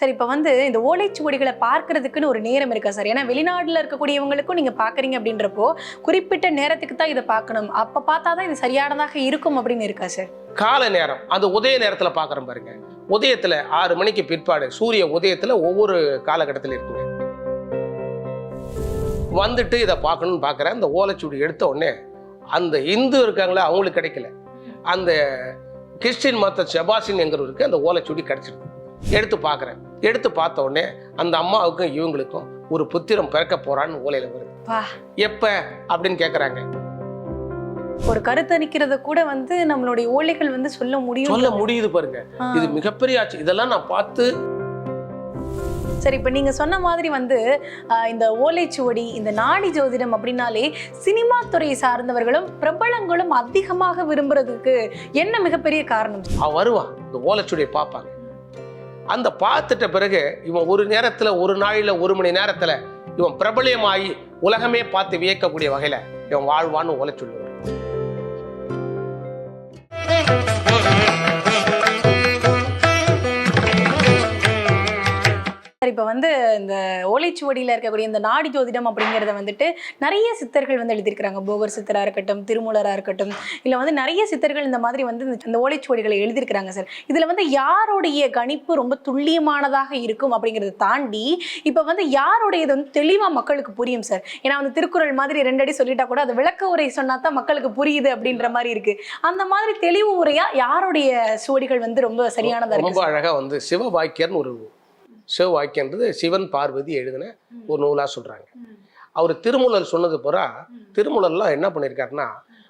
Sir இப்போ வந்து இந்த ஓலைச்சுவடிகளை பார்க்கறதுக்குன்னு ஒரு நேரம் இருக்கா சார்? ஏன்னா வெளிநாட்டில் இருக்கக்கூடியவங்களுக்கும் நீங்கள் பார்க்குறீங்க அப்படின்றப்போ குறிப்பிட்ட நேரத்துக்கு தான் இதை பார்க்கணும். அப்போ பார்த்தா தான் இது சரியானதாக இருக்கும் அப்படின்னு இருக்கா சார்? கால நேரம். அந்த உதய நேரத்தில் பார்க்குறோம் பாருங்க. உதயத்தில் ஆறு மணிக்கு பிற்பாடு சூரிய உதயத்தில் ஒவ்வொரு காலகட்டத்தில் இருக்குங்க வந்துட்டு இதை பார்க்கணும்னு பார்க்குறேன் அந்த ஓலைச்சுவடி எடுத்த உடனே அந்த இந்து இருக்காங்களே அவங்களுக்கு கிடைக்கல. அந்த கிறிஸ்டின் மத்த செபாசின் எங்கிறவருக்கு அந்த ஓலைச்சுவடி கிடைச்சிருக்கு. எடுத்து பார்க்குறேன். எடுத்து பார்த்த உடனே அந்த அம்மாவுக்கும் இவங்களுக்கும் ஒரு புத்திரம் பிறக்க போறான்னு ஓலையில வருது. எப்ப? அப்படின்னு கேட்குறாங்க ஒரு கருத்தரிக்கிறத கூட வந்து நம்மளுடைய ஓலைகள் வந்து சொல்ல முடியும். சொல்ல முடியுது பாருங்க. இது மிகப்பெரிய ஆச்சு. இதெல்லாம் நான் பார்த்து சரி இப்போ நீங்கள் சொன்ன மாதிரி வந்து இந்த ஓலைச்சுவடி இந்த நாடி ஜோதிடம் அப்படின்னாலே சினிமா துறையை சார்ந்தவர்களும் பிரபலங்களும் அதிகமாக விரும்புறதுக்கு என்ன மிகப்பெரிய காரணம்? வருவான் இந்த ஓலைச்சுடியை பார்ப்பாங்க. அந்த பார்த்துட்ட பிறகு இவன் ஒரு நேரத்தில் ஒரு நாளில் ஒரு மணி நேரத்தில் இவன் பிரபலியமாகி உலகமே பார்த்து வியக்கக்கூடிய வகையில் இவன் வாழ்வான்னு ஓலைச்சுடி இந்த ஓலைச்சுவடியில் இருக்கக்கூடிய இந்த நாடி ஜோதிடம் அப்படிங்கிறத வந்துட்டு நிறைய சித்தர்கள் வந்து எழுதியிருக்கிறாங்க. போகர் சித்தராக இருக்கட்டும் திருமூலராக இருக்கட்டும். இல்லை வந்து நிறைய சித்தர்கள் இந்த மாதிரி வந்து இந்த- ஓலைச்சுவடிகளை எழுதியிருக்கிறாங்க சார். இதில் வந்து யாருடைய கணிப்பு ரொம்ப துல்லியமானதாக இருக்கும் அப்படிங்கிறத தாண்டி இப்போ வந்து யாருடையது வந்து தெளிவாக மக்களுக்கு புரியும் சார். ஏன்னா வந்து திருக்குறள் மாதிரி ரெண்டடி சொல்லிட்டா கூட அது விளக்க உரை சொன்னா தான் மக்களுக்கு புரியுது அப்படின்ற மாதிரி இருக்கு. அந்த மாதிரி தெளிவு உரையா யாருடைய சுவடிகள் வந்து ரொம்ப சரியானதா இருக்கு ரொம்ப அழகா வந்து சிவவாக்கியர்னு ஒரு சிவவாக்கியன்றது சிவன் பார்வதி எழுதின ஒரு நூலா சொல்றாங்க. அவர் திருமூலர் சொன்னது பூரா திருமூலர்லாம் என்ன பண்ணியிருக்காருன்னா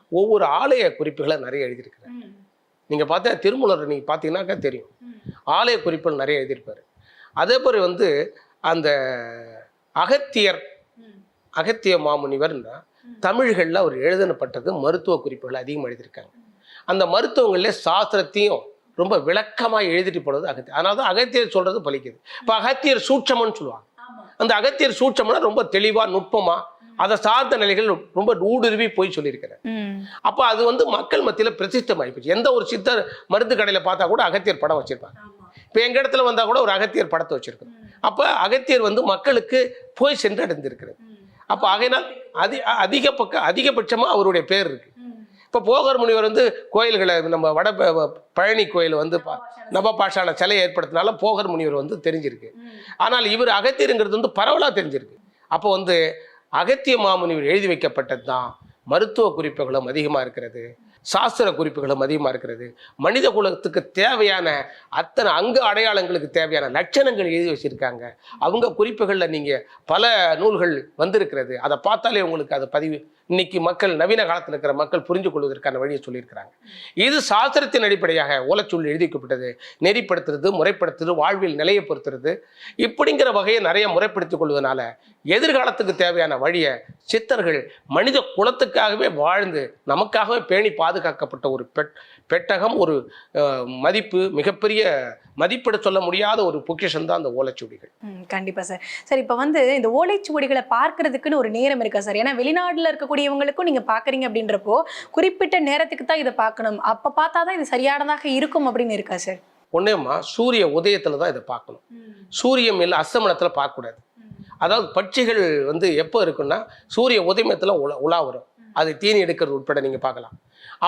ஒவ்வொரு ஆலய குறிப்புகளை நிறைய எழுதியிருக்கிறார். நீங்க பார்த்தா திருமூலர் நீங்க பார்த்தீங்கன்னாக்கா தெரியும். ஆலய குறிப்புகள் நிறைய எழுதியிருப்பாரு. அதே மாதிரி வந்து அந்த அகத்தியர் அகத்திய மாமுனிவர்னா தமிழ்களில் அவர் எழுதப்பட்டது மருத்துவ குறிப்புகள் அதிகமாக எழுதியிருக்காங்க. அந்த மருத்துவங்களில் சாஸ்திரத்தையும் ரொம்ப விளக்கமாக எழுதிட்டு போனது அகத்தியர். அதனால தான் அகத்தியர் சொல்றது பலிக்குது. இப்போ அகத்தியர் சூட்சமன்னு சொல்லுவாங்க. அந்த அகத்தியர் சூட்சம்னா ரொம்ப தெளிவா நுட்பமா அதை சார்ந்த நிலைகள் ரொம்ப ஊடுருவி போய் சொல்லியிருக்கிறார். ம். அப்போ அது வந்து மக்கள் மத்தியில் பிரதிஷ்டமாகி போச்சு எந்த ஒரு சித்தர் மருந்து கடையில் பார்த்தா கூட அகத்தியர் படம் வச்சிருப்பாங்க. இப்போ எங்கள் இடத்துல வந்தால் கூட ஒரு அகத்தியர் படத்தை வச்சிருக்கோம். அப்போ அகத்தியர் வந்து மக்களுக்கு போய் சென்று அடைந்திருக்கிறது அப்போ ஆகையினால் அதி அதிக பக்க அதிகபட்சமாக அவருடைய பேர் இருக்கு. இப்போ போகர் முனிவர் வந்து கோயில்களை நம்ம வட பழனி கோயில் வந்து நவபாஷான சிலை. ஏற்படுத்தினால போகர் முனிவர் வந்து தெரிஞ்சிருக்கு. ஆனால் இவர் அகத்தியருங்கிறது வந்து பரவலாக தெரிஞ்சிருக்கு. அப்போ வந்து அகத்திய மாமுனிவர் எழுதி வைக்கப்பட்டது தான். மருத்துவ குறிப்புகளும் அதிகமாக இருக்கிறது. சாஸ்திர குறிப்புகளும் அதிகமாக இருக்கிறது. மனித குலத்துக்கு தேவையான அத்தனை அங்க அடையாளங்களுக்கு தேவையான லட்சணங்கள் எழுதி வச்சிருக்காங்க. அவங்க குறிப்புகளில் நீங்கள் பல நூல்கள் வந்திருக்கிறது. அதை பார்த்தாலே உங்களுக்கு அது பதிவு இன்னைக்கு மக்கள் நவீன காலத்தில் இருக்கிற மக்கள் புரிந்து கொள்வதற்கான வழியை சொல்லியிருக்கிறாங்க. இது சாஸ்திரத்தின் அடிப்படையாக ஓலச்சொல் எழுதிக்கப்பட்டது. நெறிப்படுத்துறது முறைப்படுத்துறது வாழ்வில் நிலையப்படுத்துறது இப்படிங்கிற வகையை நிறைய முறைப்படுத்திக் கொள்வதனால எதிர்காலத்துக்கு தேவையான வழியை சித்தர்கள் மனித குலத்துக்காகவே வாழ்ந்து நமக்காகவே பேணி பாதுகாக்கப்பட்ட ஒரு பெட் பெட்டகம் ஒரு மதிப்பு மிகப்பெரிய மதிப்பிட சொல்ல முடியாத ஒரு பொக்கிஷன் தான் அந்த ஓலைச்சுவடிகள். ம், கண்டிப்பா சார். சார் இப்போ வந்து இந்த ஓலைச்சுவடிகளை பார்க்கறதுக்குன்னு ஒரு நேரம் இருக்கா சார்? ஏன்னா வெளிநாட்டுல இருக்கக்கூடியவங்களுக்கும் நீங்க பாக்குறீங்க அப்படின்றப்போ குறிப்பிட்ட நேரத்துக்கு தான் இதை பார்க்கணும். அப்ப பார்த்தா தான் இது சரியானதாக இருக்கும் அப்படின்னு இருக்கா சார்? ஒன்னேம்மா சூரிய உதயத்தில் தான் இதை பார்க்கணும். சூரியன் இல்லை அஸ்தமனத்தில் பார்க்கக்கூடாது. அதாவது பட்சிகள் வந்து எப்போ இருக்குன்னா சூரிய உதயத்தில் உலா உலா வரும். அது தீனி எடுக்கிறது உட்பட நீங்கள் பார்க்கலாம்.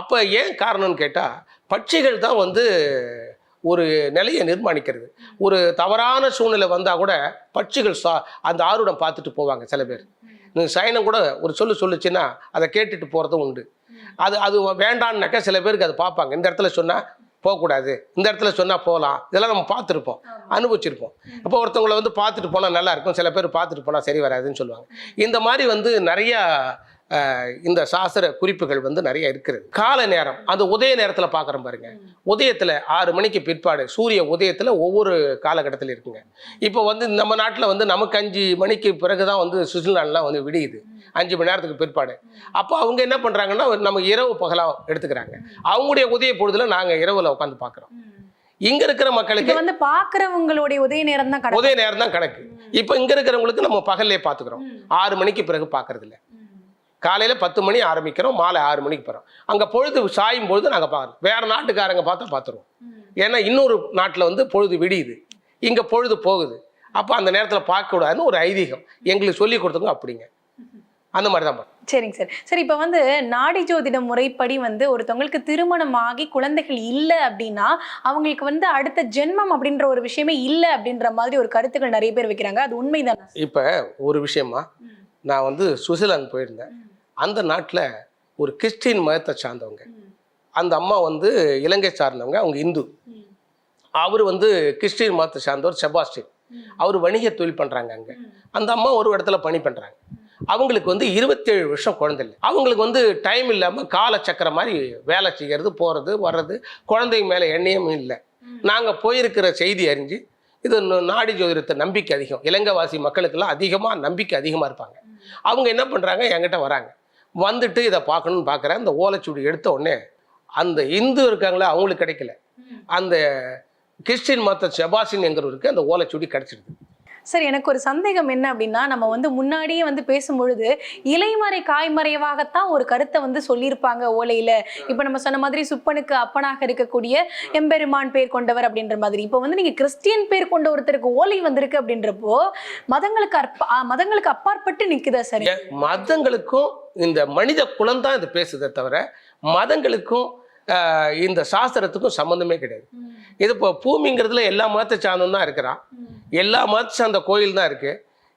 அப்போ ஏன் காரணம்னு கேட்டால் பட்சிகள் தான் வந்து ஒரு நிலையை நிர்மாணிக்கிறது. ஒரு தவறான சூழ்நிலை வந்தால் கூட பட்சிகள் சா அந்த ஆர்வம் பார்த்துட்டு போவாங்க சில பேர். சயனம் கூட ஒரு சொல்லு சொல்லுச்சுன்னா அதை கேட்டுட்டு போகிறதும் உண்டு. அது அது வேண்டான்னாக்கா சில பேருக்கு அதை பார்ப்பாங்க. இந்த இடத்துல சொன்னால் போகக்கூடாது. இந்த இடத்துல சொன்னால் போகலாம். இதெல்லாம் நம்ம பார்த்துருப்போம். அனுபவிச்சிருப்போம். அப்போ ஒருத்தவங்களை வந்து பார்த்துட்டு போனால் நல்லா இருக்கும். சில பேர் பார்த்துட்டு போனால் சரி வராதுன்னு சொல்லுவாங்க. இந்த மாதிரி வந்து நிறையா இந்த சாஸ்திர குறிப்புகள் வந்து நிறைய இருக்கிறது. கால நேரம் அந்த உதய நேரத்தில் பார்க்குறோம் பாருங்க. உதயத்தில் ஆறு மணிக்கு பிற்பாடு சூரிய உதயத்தில் ஒவ்வொரு காலகட்டத்தில் இருக்குங்க. இப்போ வந்து நம்ம நாட்டில் வந்து நமக்கு அஞ்சு மணிக்கு பிறகு தான் வந்து சுவிட்சர்லாண்ட்லாம் வந்து விடியுது. அஞ்சு மணி நேரத்துக்கு பிற்பாடு. அப்போ அவங்க என்ன பண்ணுறாங்கன்னா நமக்கு இரவு பகலாக எடுத்துக்கிறாங்க. அவங்களுடைய உதய பொழுதுல நாங்கள் இரவில் உட்காந்து பார்க்குறோம் இங்கே இருக்கிற மக்களுக்கு வந்து பாக்குறவங்களுடைய உதய நேரம் தான் உதய நேரம் தான் கணக்கு இப்போ இங்க இருக்கிறவங்களுக்கு நம்ம பகல்லே பார்த்துக்கிறோம் ஆறு மணிக்கு பிறகு பார்க்கறது இல்ல காலையில பத்து மணி ஆரம்பிக்கிறோம் மாலை ஆறு மணிக்கு போகிறோம் அங்க பொழுது சாயும் பொழுது நாங்க பார்க்குறோம் வேற நாட்டுக்காரங்க பார்த்தா பார்த்துருவோம் ஏன்னா இன்னொரு நாட்டுல வந்து பொழுது விடியுது. இங்கே பொழுது போகுது. அப்போ அந்த நேரத்தில் பார்க்கக்கூடாதுன்னு ஒரு ஐதீகம். எங்களுக்கு சொல்லி கொடுத்தவங்க அப்படிங்க. அந்த மாதிரி தான் சரிங்க சார். சரி இப்போ வந்து நாடி ஜோதிட முறைப்படி வந்து ஒருத்தவங்களுக்கு திருமணம் ஆகி குழந்தைகள் இல்லை அப்படின்னா அவங்களுக்கு வந்து அடுத்த ஜென்மம் அப்படின்ற ஒரு விஷயமே இல்லை அப்படின்ற மாதிரி ஒரு கருத்துக்கள் நிறைய பேர் வைக்கிறாங்க. அது உண்மைதான்? இப்போ ஒரு விஷயமா நான் வந்து சுவிட்சர்லாந்து போயிருந்தேன். அந்த நாட்டில் ஒரு கிறிஸ்டின் மதத்தை சார்ந்தவங்க. அந்த அம்மா வந்து இலங்கை சார்ந்தவங்க அவங்க இந்து. அவர் வந்து கிறிஸ்டின் மதத்தை சார்ந்தவர் செபாஸ்டின். அவர் வணிக தொழில் பண்ணுறாங்க அங்கே. அந்த அம்மா ஒரு இடத்துல பணி பண்ணுறாங்க அவங்களுக்கு வந்து இருபத்தேழு வருஷம் குழந்தை இல்லை. அவங்களுக்கு வந்து டைம் இல்லாமல் காலச்சக்கரம் மாதிரி வேலை செய்கிறது போகிறது வர்றது குழந்தைங்க மேலே எண்ணெயும் இல்லை. நாங்கள் போயிருக்கிற செய்தி அறிஞ்சு இது நாடி ஜோதிடத்தை நம்பிக்கை அதிகம். இலங்கைவாசி மக்களுக்கெல்லாம் அதிகமாக நம்பிக்கை அதிகமாக இருப்பாங்க. அவங்க என்ன பண்ணுறாங்க என்கிட்ட வராங்க. வந்துட்டு இதை பார்க்கணும்னு பார்க்குறேன். அந்த ஓலைச்சுவடி எடுத்த உடனே அந்த இந்து இருக்காங்களே அவங்களுக்கு கிடைக்கல. அந்த கிறிஸ்டின் மத்த செபாசின் என்கிறவருக்கு அந்த ஓலைச்சுவடி கிடைச்சிடுது சார் எனக்கு ஒரு சந்தேகம் என்ன அப்படின்னா நம்ம வந்து முன்னாடியே வந்து பேசும்பொழுது இலைமறை காய்மறைவாகத்தான் ஒரு கருத்தை வந்து சொல்லியிருப்பாங்க ஓலையில. இப்போ நம்ம சொன்ன மாதிரி சுப்பனுக்கு அப்பனாக இருக்கக்கூடிய எம்பெருமான் பேர் கொண்டவர் அப்படின்ற மாதிரி. இப்போ வந்து நீங்க கிறிஸ்டியன் பேர் கொண்ட ஒருத்தருக்கு ஓலை வந்திருக்கு அப்படின்றப்போ மதங்களுக்கு அற்ப மதங்களுக்கு அப்பாற்பட்டு நிக்குதா சார்? மதங்களுக்கும் இந்த மனித குலம் தான் இது பேசுதே தவிர மதங்களுக்கும் இந்த சாஸ்திரத்துக்கும் சம்மந்தமே கிடையாது. இது இப்போ பூமிங்கிறதுல எல்லா மதத்தை சார்ந்தும் தான் இருக்கிறான். எல்லா மதத்தை சார்ந்த கோயில் தான் இருக்கு.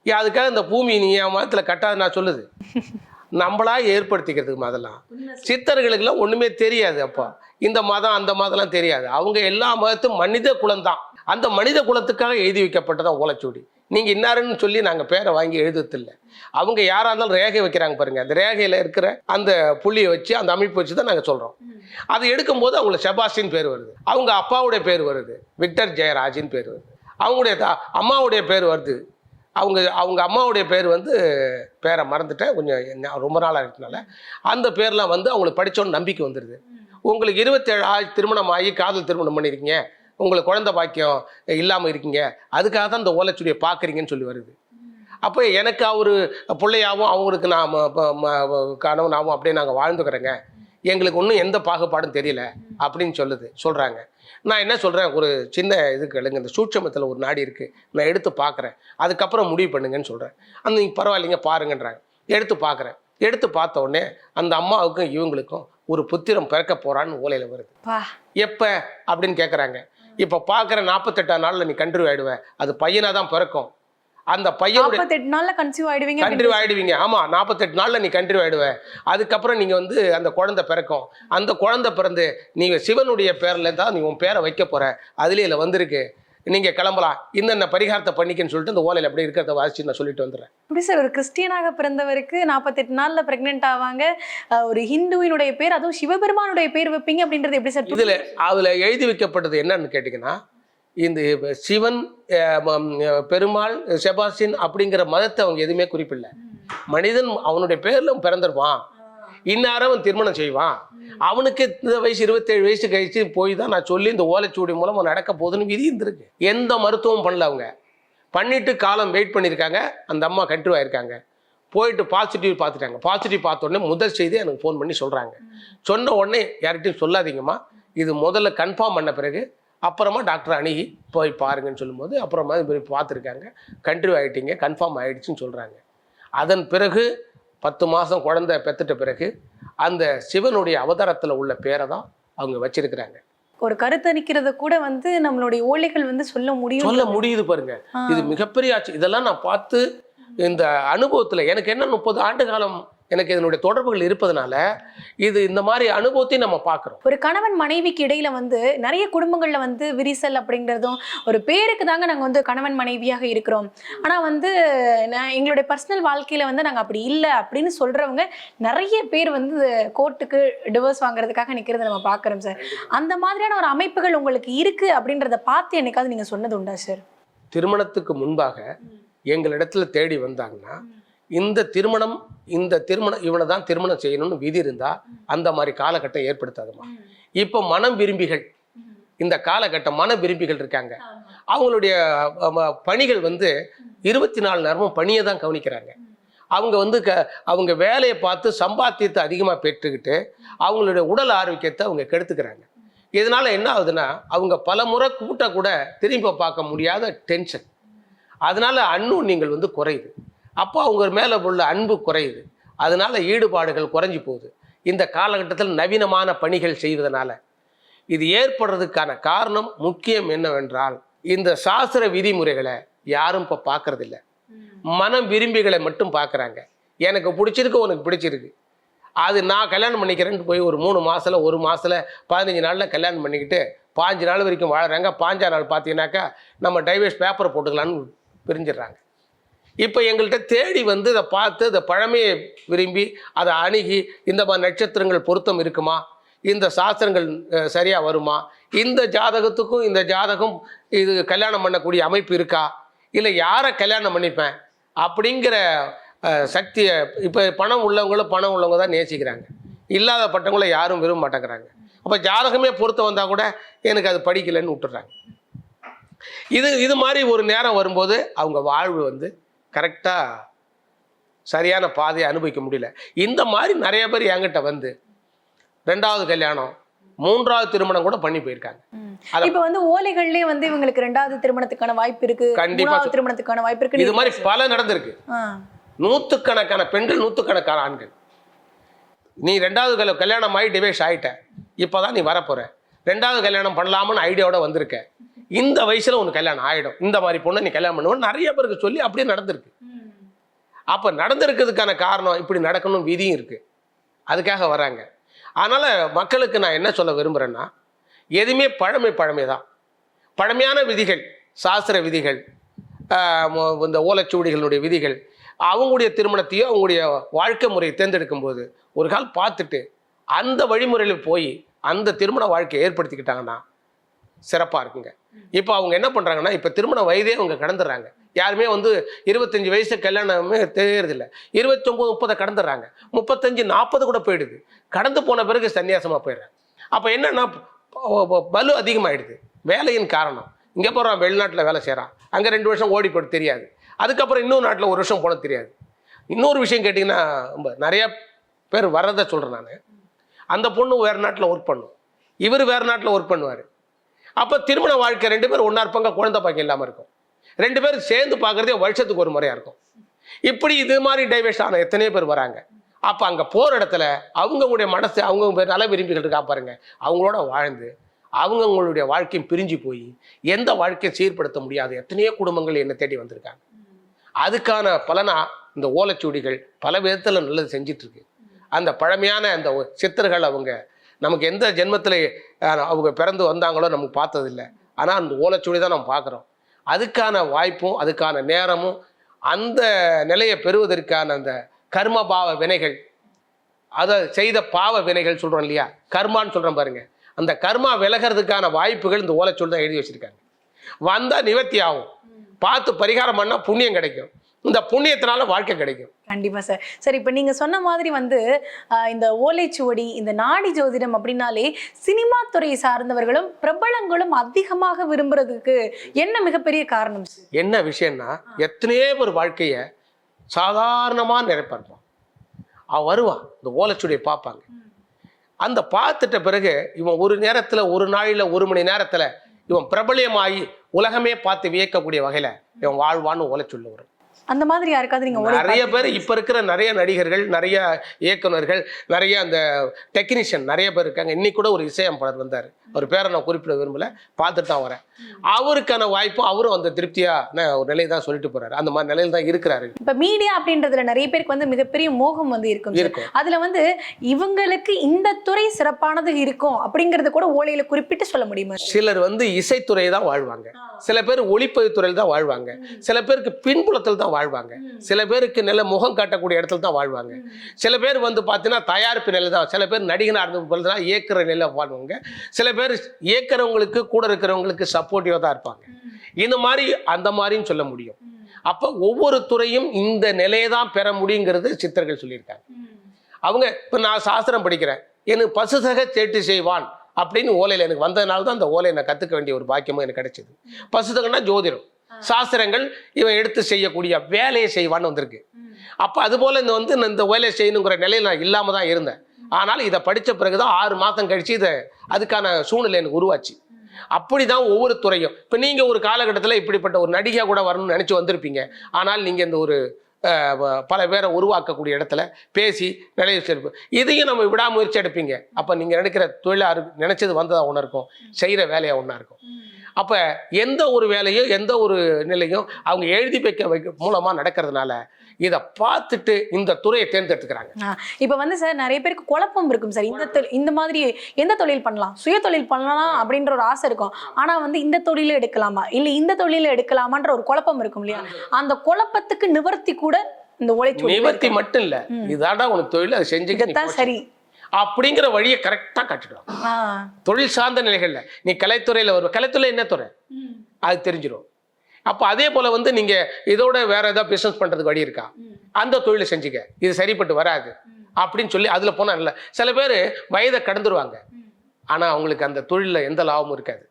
ஏன் அதுக்காக இந்த பூமி நீ என் மதத்தில் கட்டாது நான் சொல்லுது. நம்மளா ஏற்படுத்திக்கிறதுக்கு அதெல்லாம் சித்தர்களுக்கெல்லாம் ஒண்ணுமே தெரியாது அப்போ. இந்த மதம் அந்த மதம்லாம் தெரியாது. அவங்க எல்லா மதத்தும் மனித குலம் தான். அந்த மனித குலத்துக்காக எழுதி வைக்கப்பட்டதான் ஓலைச்சுவடி. நீங்க இன்னாருன்னு சொல்லி நாங்க பேரை வாங்கி எழுதுறதில்ல. அவங்க யாரா இருந்தாலும் ரேகை வைக்கிறாங்க பாருங்க. அந்த ரேகையில இருக்கிற அந்த புள்ளியை வச்சு அந்த அமைப்பு வச்சு தான் நாங்க சொல்றோம். அதை எடுக்கும்போது அவங்களுக்கு செபாஸ்டின் பேர் வருது. அவங்க அப்பாவுடைய பேர் வருது. விக்டர் ஜெயராஜின் பேர் வருது. அவங்களுடைய தா- அம்மாவுடைய பேர் வருது. அவங்க அவங்க அம்மாவுடைய பேர் வந்து பேரை மறந்துட்டேன். கொஞ்சம் ரொம்ப நாளாக இருக்கனால அந்த பேர்லாம் வந்து அவங்களுக்கு படிச்சோன்னு நம்பிக்கை வந்துடுது உங்களுக்கு இருபத்தேழு ஆகி திருமணம் ஆகி காதல் திருமணம் பண்ணியிருக்கீங்க. உங்களுக்கு குழந்தை பாக்கியம் இல்லாமல் இருக்கீங்க. அதுக்காக தான் இந்த ஓலைச்சுடியை பார்க்குறீங்கன்னு சொல்லி வருது. அப்போ எனக்கு அவர் பிள்ளையாவும் அவங்களுக்கு நான் ம- ம- ம- கணவனாகவும் அப்படியே நாங்கள் வாழ்ந்துக்கிறோங்க. எங்களுக்கு ஒன்றும் எந்த பாகுபாடும் தெரியல அப்படின்னு சொல்லுது சொல்கிறாங்க நான் என்ன சொல்கிறேன் ஒரு சின்ன இது கேளுங்க இந்த சூட்சமத்தில் ஒரு நாடி இருக்குது நான் எடுத்து பார்க்குறேன். அதுக்கப்புறம் முடிவு பண்ணுங்கன்னு சொல்கிறேன் அந்த நீங்கள் பரவாயில்லைங்க பாருங்கன்றாங்க. எடுத்து பார்க்குறேன். எடுத்து பார்த்த உடனே அந்த அம்மாவுக்கும் இவங்களுக்கும் ஒரு புத்திரம் பிறக்க போகிறான்னு ஓலையில் வருது. எப்போ அப்படின்னு கேட்குறாங்க இப்போ பார்க்குற நாற்பத்தெட்டாம் நாளில் நீ கன்றிவ் ஆயிடுவ. அது பையனாக தான் பிறக்கும். அந்த பையனுடைய நாற்பத்தெட்டு நாள்ல கன்சீவ் ஆயிடுவீங்க கன்றிவ் ஆயிடுவீங்க. ஆமாம் நாற்பத்தெட்டு நாளில் நீ கன்றிவ் ஆயிடுவ. அதுக்கப்புறம் நீங்கள் வந்து அந்த குழந்தை பிறக்கும். அந்த குழந்தை பிறந்து நீங்கள் சிவனுடைய பேரில் தான் நீ உன் பேரை வைக்க போகிற அதுலேயே இதில் வந்திருக்கு. நீங்கள் கிளம்பலாம். இன்னென்ன பரிகாரத்தை பண்ணிக்கன்னு சொல்லிட்டு இந்த ஓலையில் அப்படியே இருக்கிறத வாசிச்சு நான் சொல்லிட்டு வந்துடுறேன். எப்படி சார் ஒரு கிறிஸ்டியனாக பிறந்தவருக்கு நாற்பத்தெட்டு நாள்ல பிரெக்னென்ட் ஆவாங்க. ஒரு ஹிந்துவினுடைய பேர் அதுவும் சிவபெருமானுடைய பேர் வைப்பீங்க அப்படின்றது எப்படி சார் இதில் அதில் எழுதி வைக்கப்பட்டது என்னன்னு கேட்டிங்கன்னா இந்த சிவன் பெருமாள் செபாஸ்டின் அப்படிங்கிற மதத்தை அவங்க எதுவுமே குறிப்பிடல. மனிதன் அவனுடைய பேரில் பிறந்திருப்பான் இன்னாரம் அவன் திருமணம் செய்வான். அவனுக்கு இந்த வயசு இருபத்தேழு வயசு கழிச்சு போய் தான் நான் சொல்லி இந்த ஓலைச்சுவடி மூலம் நடக்க போகுதுன்னு விதி இருந்திருக்கு. எந்த மருத்துவமும் பண்ணல அவங்க. பண்ணிட்டு காலம் வெயிட் பண்ணியிருக்காங்க. அந்த அம்மா கன்டினியூ ஆயிருக்காங்க போயிட்டு பாசிட்டிவ் பார்த்துட்டாங்க. பாசிட்டிவ் பார்த்தோடனே முதல் செய்தி எனக்கு ஃபோன் பண்ணி சொல்கிறாங்க சொன்ன உடனே யார்கிட்டையும் சொல்லாதீங்கம்மா. இது முதல்ல கன்ஃபார்ம் பண்ண பிறகு அப்புறமா டாக்டர் அணுகி போய் பாருங்கன்னு சொல்லும்போது அப்புறமா இது மாதிரி பார்த்துருக்காங்க. கன்டினியூ ஆகிட்டீங்க கன்ஃபார்ம் ஆகிடுச்சின்னு சொல்கிறாங்க அதன் பிறகு பத்து மாதம் குழந்தை பெற்றுட்ட பிறகு அந்த சிவனுடைய அவதாரத்தில் உள்ள பேரை தான் அவங்க வச்சிருக்கிறாங்க. ஒரு கருத்தரிக்கிறத கூட வந்து நம்மளுடைய ஓலைகள் வந்து சொல்ல முடியும் சொல்ல முடியுது பாருங்க. இது மிகப்பெரிய ஆட்சி இதெல்லாம் நான் பார்த்து இந்த அனுபவத்தில் எனக்கு என்ன முப்பது ஆண்டு காலம் எனக்கு இதனுடைய தொடர்புகள் இருப்பதனால இது இந்த மாதிரி அனுபவத்தையும் நம்ம பார்க்குறோம். ஒரு கணவன் மனைவிக்கு இடையில வந்து நிறைய குடும்பங்கள்ல வந்து விரிசல் அப்படிங்கிறதும் ஒரு பேருக்கு தாங்க நாங்க வந்து கணவன் மனைவியாக இருக்கிறோம். ஆனா வந்து நான் எங்களுடைய பர்சனல் வாழ்க்கையில வந்து நாங்க அப்படி இல்லை அப்படின்னு சொல்றவங்க நிறைய பேர் வந்து கோர்ட்டுக்கு டிவோர்ஸ் வாங்குறதுக்காக நிக்கிறத நம்ம பார்க்குறோம் சார். அந்த மாதிரியான ஒரு அமைப்புகள் உங்களுக்கு இருக்கு அப்படின்றத பார்த்து என்னைக்காவது நீங்க சொன்னது உண்டா சார்? திருமணத்துக்கு முன்பாக எங்களிடத்துல தேடி வந்தாங்கன்னா இந்த திருமணம் இந்த திருமணம் இவனை தான் திருமணம் செய்யணும்னு விதி இருந்தா அந்த மாதிரி காலகட்டம் ஏற்படுத்தாதுமா. இப்போ மனம் விரும்பிகள். இந்த காலகட்டம் மன விரும்பிகள் இருக்காங்க. அவங்களுடைய பணிகள் வந்து இருபத்தி நாலு நேரமும் பணியை தான் கவனிக்கிறாங்க. அவங்க வந்து க அவங்க வேலையை பார்த்து சம்பாத்தியத்தை அதிகமாக பெற்றுக்கிட்டு அவங்களுடைய உடல் ஆரோக்கியத்தை அவங்க கெடுத்துக்கிறாங்க. இதனால என்ன ஆகுதுன்னா அவங்க பல முறை கூட்ட கூட திரும்பி பார்க்க முடியாத டென்ஷன் அதனால அன்னும் நீங்கள் வந்து குறையுது. அப்போ அவங்க மேலே உள்ள அன்பு குறையுது. அதனால ஈடுபாடுகள் குறைஞ்சி போகுது. இந்த காலகட்டத்தில் நவீனமான பணிகள் செய்வதனால இது ஏற்படுறதுக்கான காரணம் முக்கியம் என்னவென்றால் இந்த சாஸ்திர விதிமுறைகளை யாரும் இப்போ பார்க்கறதில்ல மனம் விரும்பிகளை மட்டும் பார்க்குறாங்க எனக்கு பிடிச்சிருக்கு உனக்கு பிடிச்சிருக்கு. அது நான் கல்யாணம் பண்ணிக்கிறேன்ட்டு போய் ஒரு மூணு மாசத்துல ஒரு மாசத்துல பதினஞ்சு நாளில் கல்யாணம் பண்ணிக்கிட்டு பாஞ்சு நாள் வரைக்கும் வாழுறாங்க. பாஞ்சா நாள் பார்த்தீங்கன்னாக்கா நம்ம டைவர்ஸ் பேப்பரை போட்டுக்கலான்னு பிரிஞ்சிடுறாங்க. இப்போ எங்கள்கிட்ட தேடி வந்து இதை பார்த்து இதை பழமையை விரும்பி அதை அணுகி இந்த மாதிரி நட்சத்திரங்கள் பொருத்தம் இருக்குமா? இந்த சாஸ்திரங்கள் சரியாக வருமா? இந்த ஜாதகத்துக்கும் இந்த ஜாதகம் இது கல்யாணம் பண்ணக்கூடிய அமைப்பு இருக்கா? இல்லை யாரை கல்யாணம் பண்ணிப்பேன்? அப்படிங்கிற சக்தியை இப்போ பணம் உள்ளவங்களும் பணம் உள்ளவங்க தான் நேசிக்கிறாங்க. இல்லாதப்பட்டவங்கள யாரும் விரும்ப மாட்டேங்கிறாங்க. அப்போ ஜாதகமே பொருத்தம் வந்தால் கூட எனக்கு அது படிக்கலைன்னு விட்டுறாங்க. இது இது மாதிரி ஒரு நேரம் வரும்போது அவங்க வாழ்வு வந்து கரெக்டாக சரியான பாதையை அனுபவிக்க முடியல. இந்த மாதிரி நிறைய பேர் என்கிட்ட வந்து ரெண்டாவது கல்யாணம் மூன்றாவது திருமணம் கூட பண்ணி போயிருக்காங்க. இப்ப வந்து ஓலைகள்லயே வந்து இவங்களுக்கு ரெண்டாவது திருமணத்துக்கான வாய்ப்பு இருக்கு கண்டிப்பா திருமணத்துக்கான வாய்ப்பு இருக்கு இது மாதிரி பல நடந்திருக்கு. ஆ. நூற்றுக்கணக்கான பெண்கள் நூற்றுக்கணக்கான ஆண்கள். நீ ரெண்டாவது கல்ய கல்யாணம் ஆகி டிவைஸ் ஆகிட்ட இப்போ தான் நீ வரப்போற. ரெண்டாவது கல்யாணம் பண்ணலாம்னு ஐடியாவோட வந்திருக்க. இந்த வயசுல உனக்கு கல்யாணம் ஆகிடும் இந்த மாதிரி பொண்ணை நீ கல்யாணம் பண்ணுவோம் நிறைய பேருக்கு சொல்லி அப்படியே நடந்திருக்கு. அப்போ நடந்திருக்கிறதுக்கான காரணம் இப்படி நடக்கணும் விதியும் இருக்குது அதுக்காக வராங்க. அதனால் மக்களுக்கு நான் என்ன சொல்ல விரும்புகிறேன்னா எதுவுமே பழமை பழமை தான் பழமையான விதிகள் சாஸ்திர விதிகள் இந்த ஓலைச்சுவடிகளுடைய விதிகள் அவங்களுடைய திருமணத்தையோ அவங்களுடைய வாழ்க்கை முறையை தேர்ந்தெடுக்கும் போது ஒரு கால் பார்த்துட்டு அந்த வழிமுறையில் போய் அந்த திருமண வாழ்க்கையை ஏற்படுத்திக்கிட்டாங்கன்னா சிறப்பாக இருக்குங்க. இப்போ அவங்க என்ன பண்ணுறாங்கன்னா இப்போ திருமண வயதே அவங்க கடந்துடுறாங்க யாருமே வந்து இருபத்தஞ்சி வயசு கல்யாணமே தெரியறதில்ல இருபத்தொம்போது முப்பதை கடந்துடுறாங்க முப்பத்தஞ்சு நாற்பது கூட போயிடுது. கடந்து போன பிறகு சன்னியாசமாக போயிடுறாங்க. அப்போ என்னென்னா பலு அதிகமாகிடுது வேலையின் காரணம். இங்கே போகிறான் வெளிநாட்டில் வேலை செய்கிறான் அங்கே ரெண்டு வருஷம் ஓடி போட தெரியாது. அதுக்கப்புறம் இன்னொரு நாட்டில் ஒரு வருஷம் போன தெரியாது. இன்னொரு விஷயம் கேட்டிங்கன்னா ரொம்ப நிறையா பேர் வர்றதை சொல்கிறேன் நான். அந்த பொண்ணு வேறு நாட்டில் ஒர்க் பண்ணும். இவர் வேறு நாட்டில் ஒர்க் பண்ணுவார். அப்போ திருமண வாழ்க்கை ரெண்டு பேரும் ஒன்றா இருப்பாங்க குழந்தை பாக்கியம் இல்லாமல் இருக்கும். ரெண்டு பேரும் சேர்ந்து பார்க்குறதே வருஷத்துக்கு ஒரு முறையாக இருக்கும். இப்படி இது மாதிரி டைவர்ஸ் ஆன எத்தனையோ பேர் வராங்க. அப்போ அங்கே போகிற இடத்துல அவங்கவுங்களுடைய மனசு அவங்க நல்ல விரும்பிகள் இருக்கா பாருங்க. அவங்களோட வாழ்ந்து அவங்கவுங்களுடைய வாழ்க்கையும் பிரிஞ்சு போய் எந்த வாழ்க்கையை சீர்படுத்த முடியாத. எத்தனையோ குடும்பங்கள் என்னை தேடி வந்திருக்காங்க. அதுக்கான பலனா இந்த ஓலைச்சுவடிகள் பல விதத்தில் நல்லது செஞ்சிட்ருக்கு அந்த பழமையான அந்த சித்தர்கள் அவங்க நமக்கு எந்த ஜென்மத்தில் அவங்க பிறந்து வந்தாங்களோ நமக்கு பார்த்ததில்ல. ஆனால் அந்த ஓலைச்சுவடி தான் நம்ம பார்க்குறோம். அதுக்கான வாய்ப்பும் அதுக்கான நேரமும் அந்த நிலையை பெறுவதற்கான அந்த கர்ம பாவ வினைகள் அதை செய்த பாவ வினைகள் சொல்கிறோம் இல்லையா? கர்மான்னு சொல்கிறோம் பாருங்க. அந்த கர்மா விலகிறதுக்கான வாய்ப்புகள் இந்த ஓலைச்சுவடி தான் எழுதி வச்சிருக்காங்க. வந்தால் நிவர்த்தி ஆகும். பார்த்து பரிகாரம் பண்ணால் புண்ணியம் கிடைக்கும். இந்த புண்ணியத்தினால வாழ்க்கை கிடைக்கும். கண்டிப்பா சார். சார் இப்போ நீங்க சொன்ன மாதிரி வந்து இந்த ஓலைச்சுவடி இந்த நாடி ஜோதிடம் அப்படின்னாலே சினிமா துறையை சார்ந்தவர்களும் பிரபலங்களும் அதிகமாக விரும்புறதுக்கு என்ன மிகப்பெரிய காரணம் என்ன விஷயம்னா எத்தனையோ பேர் வாழ்க்கையை சாதாரணமாக நினைப்பார்ப்பான் அவன் வருவான் இந்த ஓலைச்சுடியை பார்ப்பாங்க. அந்த பார்த்துட்ட பிறகு இவன் ஒரு நேரத்தில் ஒரு நாளில் ஒரு மணி நேரத்தில் இவன் பிரபலியமாகி உலகமே பார்த்து வியக்கக்கூடிய வகையில் இவன் வாழ்வான்னு ஓலைச்சுள்ள வரும். அந்த மாதிரி யாருக்காவது நீங்க நிறைய பேர் இப்போ இருக்கிற நிறைய நடிகர்கள் நிறைய இயக்குனர்கள் நிறைய அந்த டெக்னீஷியன் நிறைய பேர் இருக்காங்க. இன்னைக்கு கூட ஒரு இசையமைப்பாளர் வந்தார். அவர் பேரை நான் குறிப்பிட விரும்பல. பார்த்துட்டு தான் வரேன். அவருக்கான வாய்ப்பும் அவரும் அந்த திருப்தியாக ஒரு நிலையை தான் சொல்லிட்டு போறாரு. அந்த மாதிரி நிலையில் தான் இருக்கிறாரு. இப்ப மீடியா அப்படின்றதுல நிறைய பேருக்கு வந்து மிகப்பெரிய மோகம் வந்து இருக்கும். இருக்கும். அதுல வந்து இவங்களுக்கு இந்த துறை சிறப்பானது இருக்கும் அப்படிங்கறத கூட ஓலையில குறிப்பிட்டு சொல்ல முடியுமா? சிலர் வந்து இசைத்துறை தான் வாழ்வாங்க. சில பேர் ஒளிப்பதிவுத்துறையில் தான் வாழ்வாங்க. சில பேருக்கு பின்புலத்தில் தான் வாழ்வாங்க. சில பேருக்கு நல்ல முகம் காட்டக்கூடிய இடத்துல தான் வாழ்வாங்க. சில பேர் வந்து பார்த்தீங்கன்னா தயாரிப்பு நிலை தான் சில பேர் நடிகனாக இருந்த போது தான் இயக்குற நிலை வாழ்வாங்க. சில பேர் இயக்குறவங்களுக்கு கூட இருக்கிறவங்களுக்கு சப்போர்ட்டிவாக தான் இருப்பாங்க. இந்த மாதிரி அந்த மாதிரியும் சொல்ல முடியும். அப்போ ஒவ்வொரு துறையும் இந்த நிலையை தான் பெற முடியுங்கிறது சித்தர்கள் சொல்லியிருக்காங்க. அவங்க இப்போ நான் சாஸ்திரம் படிக்கிறேன். எனக்கு பசுசக சேட்டு செய்வான் அப்படின்னு ஓலையில் எனக்கு வந்ததுனால தான் அந்த ஓலையை நான் கற்றுக்க வேண்டிய ஒரு பாக்கியமும் எனக்கு கிடைச்சது. பசுசகன்னா ஜோதிடம். சாஸ்திரங்கள் இவன் எடுத்து செய்யக்கூடிய வேலையை செய்வான்னு வந்திருக்கு. அப்போ அதுபோல் இந்த வந்து இந்த வேலையை செய்யணுங்கிற நிலையில் நான் இல்லாமல் தான் இருந்தேன். ஆனால் இதை படித்த பிறகு தான் ஆறு மாதம் கழிச்சு இதை அதுக்கான சூழ்நிலை எனக்கு உருவாச்சு. அப்படி தான் ஒவ்வொரு துறையும். இப்போ நீங்கள் ஒரு காலகட்டத்தில் இப்படிப்பட்ட ஒரு நடிகையாக கூட வரணும்னு நினச்சி வந்திருப்பீங்க. ஆனால் நீங்கள் இந்த ஒரு பல பேரை உருவாக்கக்கூடிய இடத்துல பேசி நிலைய வச்சிருப்பு இதையும் நம்ம விடாமுயற்சி எடுப்பீங்க. அப்போ நீங்கள் நினைக்கிற தொழிலாக நினச்சது வந்ததாக ஒன்றா இருக்கும் செய்கிற வேலையாக ஒன்றா இருக்கும். அப்போ எந்த ஒரு வேலையும் எந்த ஒரு நிலையும் அவங்க எழுதி வைக்க வைக்க மூலமாக நடக்கிறதுனால இதை பார்த்துட்டு இந்த துறையை தேர்ந்தெடுத்துக்கிறாங்க. இப்போ வந்து சார் நிறைய பேருக்கு குழப்பம் இருக்கும் சார். இந்த தொழில் இந்த மாதிரி எந்த தொழில் பண்ணலாம்? சுய தொழில் பண்ணலாம் அப்படின்ற ஒரு ஆசை இருக்கும். ஆனா வந்து இந்த தொழில எடுக்கலாமா? இல்ல இந்த தொழில எடுக்கலாமான்ற ஒரு குழப்பம் இருக்கும் இல்லையா? அந்த குழப்பத்துக்கு நிவர்த்தி கூட இந்த ஓலைச்சுவடி நிவர்த்தி மட்டும் இல்லை. இதாடா உனக்கு தொழில் அதை போச்சு. சரி. அப்படிங்கிற வழியை கரெக்டாக காட்டிடுவாங்க. தொழில் சார்ந்த நிலைகள்ல நீ கலைத்துறையில் வருவ கலைத்துறை என்ன துறை? அது தெரிஞ்சிடும் அப்போ அதே போல வந்து நீங்க இதோட வேற ஏதாவது பிசினஸ் பண்றதுக்கு வழி இருக்கா? அந்த தொழிலை செஞ்சுக்க. இது சரிப்பட்டு வராது. அப்படின்னு சொல்லி அதுல போனா இல்லை. சில பேர் வயதை கடந்துருவாங்க. ஆனா அவங்களுக்கு அந்த தொழில்ல எந்த லாபமும் இருக்காது.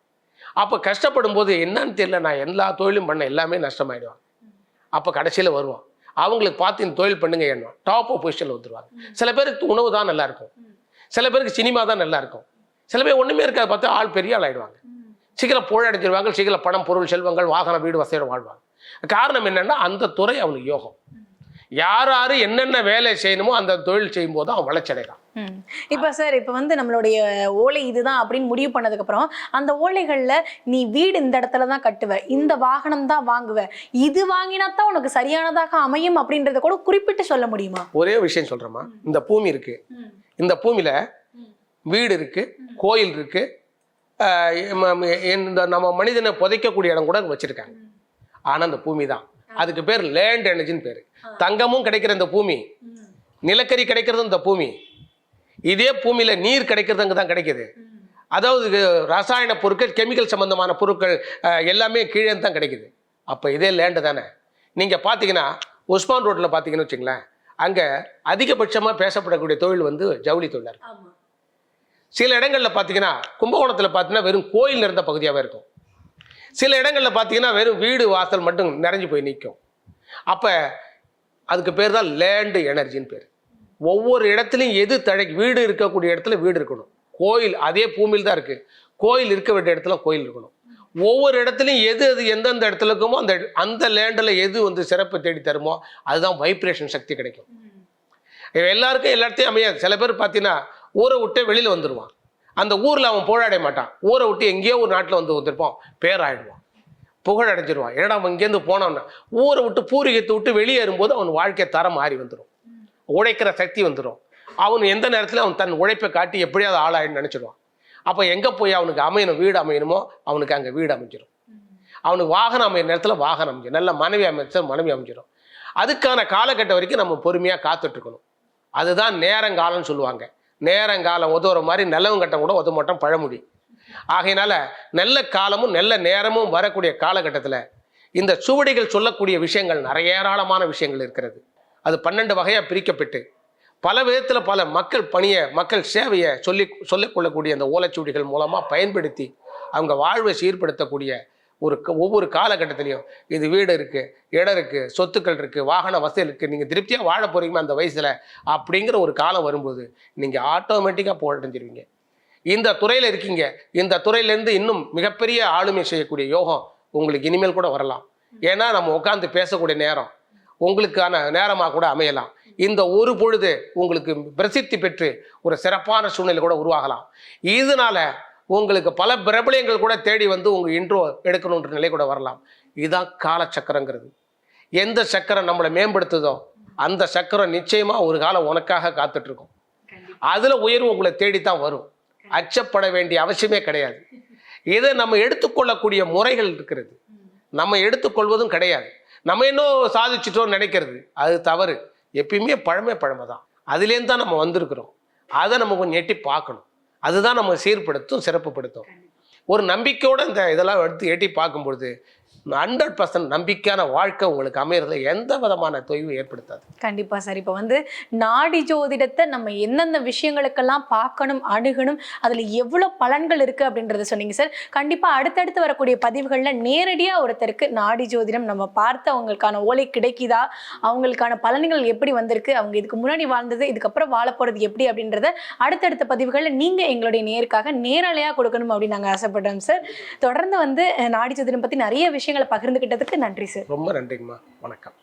அப்போ கஷ்டப்படும் போது என்னன்னு தெரியல நான் எல்லா தொழிலும் பண்ண எல்லாமே நஷ்டமாயிடுவாங்க. அப்போ கடைசியில வருவான் அவங்களுக்கு பார்த்து இந்த தொழில் பண்ணுங்க எண்ணுவான் டாப் பொசிஷனில் வந்துருவாங்க. சில பேருக்கு உணவு தான் நல்லா இருக்கும் சில பேருக்கு சினிமா தான் நல்லா இருக்கும் சில பேர் ஒண்ணுமே இருக்காது பார்த்தா ஆள் பெரிய ஆள் ஆயிடுவாங்க. சீக்கிரம் புழடைஞ்சிருவாங்க சீக்கிரம் பணம் பொருள் செல்வங்கள் வாகனம் வீடு வசதியோட வாழ்வாங்க. காரணம் என்னன்னா அந்த துறை அவனுக்கு யோகம். யார் யாரு என்னென்ன வேலை செய்யணுமோ அந்த தொழில் செய்யும்போது அவன் வளர்ச்சி அடைகிறான். இப்ப சார் இப்ப வந்து நம்மளுடைய ஓலை இதுதான் அப்படின்னு முடிவு பண்ணதுக்கு அப்புறம் அந்த ஓலைகள்ல நீ வீடு இந்த இடத்துல தான் கட்டுவ இந்த வாகனம் தான் வாங்குவ. இது வாங்கினா தான் உனக்கு சரியானதாக அமையும் அப்படின்றத கூட குறிப்பிட்டு சொல்ல முடியுமா? ஒரே விஷயம் சொல்றேம்மா. இந்த பூமி இருக்கு. இந்த பூமியில வீடு இருக்கு கோயில் இருக்கு. இந்த நம்ம மனிதனை புதைக்கக்கூடிய இடம் கூட வச்சிருக்காங்க. ஆனா அந்த பூமி தான். அதுக்கு பேர் லேண்ட் எனர்ஜின்னு பேர். தங்கமும் கிடைக்கிற இந்த பூமி நிலக்கரி கிடைக்கிறதும் இந்த பூமி. இதே பூமியில நீர் கிடைக்கிறது அங்கே தான் கிடைக்குது. அதாவது ரசாயன பொருட்கள் கெமிக்கல் சம்பந்தமான பொருட்கள் எல்லாமே கீழே தான் கிடைக்குது. அப்போ இதே லேண்டு தானே. நீங்கள் பார்த்தீங்கன்னா உஸ்மான் ரோட்டில் பார்த்தீங்கன்னு வச்சுங்களேன் அங்கே அதிகபட்சமாக பேசப்படக்கூடிய தொழில் வந்து ஜவுளி தொழிலாக இருக்கும் சில இடங்களில் பார்த்தீங்கன்னா கும்பகோணத்தில் பார்த்தீங்கன்னா வெறும் கோயில் நிறைந்த பகுதியாகவே இருக்கும். சில இடங்களில் பார்த்தீங்கன்னா வெறும் வீடு வாசல் மட்டும் நிறைஞ்சு போய் நிற்கும் அப்போ அதுக்கு பேர் தான் லேண்டு எனர்ஜின்னு பேர். ஒவ்வொரு இடத்துலையும் எது தழை வீடு இருக்கக்கூடிய இடத்துல வீடு இருக்கணும். கோயில் அதே பூமியில் தான் இருக்குது கோயில் இருக்க வேண்டிய இடத்துல கோயில் இருக்கணும். ஒவ்வொரு இடத்துலையும் எது அது எந்தெந்த இடத்துல இருக்குமோ அந்த அந்த லேண்டில் எது வந்து சிறப்பு தேடி தருமோ அதுதான் வைப்ரேஷன் சக்தி கிடைக்கும். எல்லாருக்கும் எல்லாத்தையும் அமையாது. சில பேர் பார்த்தீங்கன்னா ஊரை விட்டு வெளியில் வந்துடுவான் அந்த ஊரில் அவன் போராட மாட்டான். ஊரை விட்டு எங்கேயோ ஒரு நாட்டில் வந்து வந்திருப்பான். பேராயிடுவான். புகழ் அடைஞ்சிருவான். ஏன்னா அவன் இங்கேருந்து போனவன ஊரை விட்டு பூர்வீகத்தை விட்டு வெளியேறும்போது அவன் வாழ்க்கை தரம் மாறி வந்துடும் உழைக்கிற சக்தி வந்துடும் அவன் எந்த நேரத்தில் அவன் தன் உழைப்பை காட்டி எப்படியாவது ஆளாயின்னு நினச்சிடுவான். அப்போ எங்கே போய் அவனுக்கு அமையணும் வீடு அமையணுமோ அவனுக்கு அங்கே வீடு அமைஞ்சிடும் அவனுக்கு வாகனம் அமைய நேரத்தில் வாகனம் அமைஞ்சிடும் நல்ல மனைவி அமைச்சா மனைவி அமைஞ்சிடும் அதுக்கான காலகட்டம் வரைக்கும் நம்ம பொறுமையாக காத்துட்ருக்கணும். அதுதான் நேரங்காலம்னு சொல்லுவாங்க. நேரங்காலம் உதவுற மாதிரி நல்லவன் கட்டம் கூட உதவ மாட்டோம் பழமொழி. ஆகையினால நல்ல காலமும் நல்ல நேரமும் வரக்கூடிய காலகட்டத்தில் இந்த சுவடிகள் சொல்லக்கூடிய விஷயங்கள் நிறைய ஏராளமான விஷயங்கள் இருக்கிறது. அது பன்னெண்டு வகையாக பிரிக்கப்பட்டு பல விதத்தில் பல மக்கள் பணியை மக்கள் சேவையை சொல்லி சொல்லிக்கொள்ளக்கூடிய அந்த ஓலைச்சுவடிகள் மூலமாக பயன்படுத்தி அவங்க வாழ்வை சீர்படுத்தக்கூடிய ஒரு க- ஒவ்வொரு காலகட்டத்திலையும் இது வீடு இருக்குது இடம் இருக்குது சொத்துக்கள் இருக்குது வாகன வசதி இருக்குது நீங்கள் திருப்தியாக வாழ போகிறீங்க அந்த வயசில் அப்படிங்கிற ஒரு காலம் வரும்போது நீங்கள் ஆட்டோமேட்டிக்காக போட்டஞ்சிருவீங்க இந்த துறையில் இருக்கீங்க இந்த துறையிலேருந்து இன்னும் மிகப்பெரிய ஆளுமை செய்யக்கூடிய யோகம் உங்களுக்கு இனிமேல் கூட வரலாம். ஏன்னா நம்ம உட்காந்து பேசக்கூடிய நேரம். உங்களுக்கான நேரமாக கூட அமையலாம். இந்த ஒரு பொழுது உங்களுக்கு பிரசித்தி பெற்று ஒரு சிறப்பான சூழ்நிலை கூட உருவாகலாம். இதனால உங்களுக்கு பல பிரபலயங்கள் கூட தேடி வந்து உங்க இன்ட்ரோ எடுக்கணுன்ற நிலை கூட வரலாம். இதுதான் காலச்சக்கரங்கிறது எந்த சக்கரம் நம்மளை மேம்படுத்துதோ அந்த சக்கரம் நிச்சயமா ஒரு காலம் உனக்காக காத்துட்டு இருக்கும் அதுல உயர்வு உங்களை தேடித்தான் வரும். அச்சப்பட வேண்டிய அவசியமே கிடையாது. இதை நம்ம எடுத்துக்கொள்ளக்கூடிய முறைகள் இருக்கிறது. நம்ம எடுத்துக்கொள்வதும் கிடையாது. நம்ம இன்னும் சாதிச்சிட்டோம்னு நினைக்கிறது. அது தவறு. எப்பயுமே பழமை பழமை தான் அதுலேருந்து தான் நம்ம வந்திருக்கிறோம். அதை நம்ம கொஞ்சம் எட்டி பார்க்கணும். அதுதான் நம்ம சீர்படுத்தும் சிறப்புப்படுத்தும் ஒரு நம்பிக்கையோட இந்த இதெல்லாம் எடுத்து எட்டி பார்க்கும்பொழுது ஹண்ட்ரட் பர்சன்ட் நம்பிக்கையான வாழ்க்கை உங்களுக்கு அமையறதுல எந்த விதமான தொய்வு ஏற்படுத்தாது. கண்டிப்பாக சார். இப்போ வந்து நாடி ஜோதிடத்தை நம்ம எந்தெந்த விஷயங்களுக்கெல்லாம் பார்க்கணும் அணுகணும் அதில் எவ்வளோ பலன்கள் இருக்குது அப்படின்றத சொன்னீங்க சார். கண்டிப்பாக அடுத்தடுத்து வரக்கூடிய பதிவுகளில் நேரடியாக ஒருத்தருக்கு நாடி ஜோதிடம் நம்ம பார்த்து அவங்களுக்கான ஓலை கிடைக்குதா? அவங்களுக்கான பலன்கள் எப்படி வந்திருக்கு? அவங்க இதுக்கு முன்னாடி வாழ்ந்தது இதுக்கப்புறம் வாழ போகிறது எப்படி அப்படின்றத அடுத்தடுத்த பதிவுகளில் நீங்கள் எங்களுடைய நேருக்காக நேரலையாக கொடுக்கணும் அப்படின்னு நாங்கள் ஆசைப்படுறோம் சார். தொடர்ந்து வந்து நாடி ஜோதிடம் பற்றி நிறைய விஷயங்களை பகிர்ந்துகிட்டதுக்கு நன்றி சார் ரொம்ப நன்றிங்கம்மா. வணக்கம்.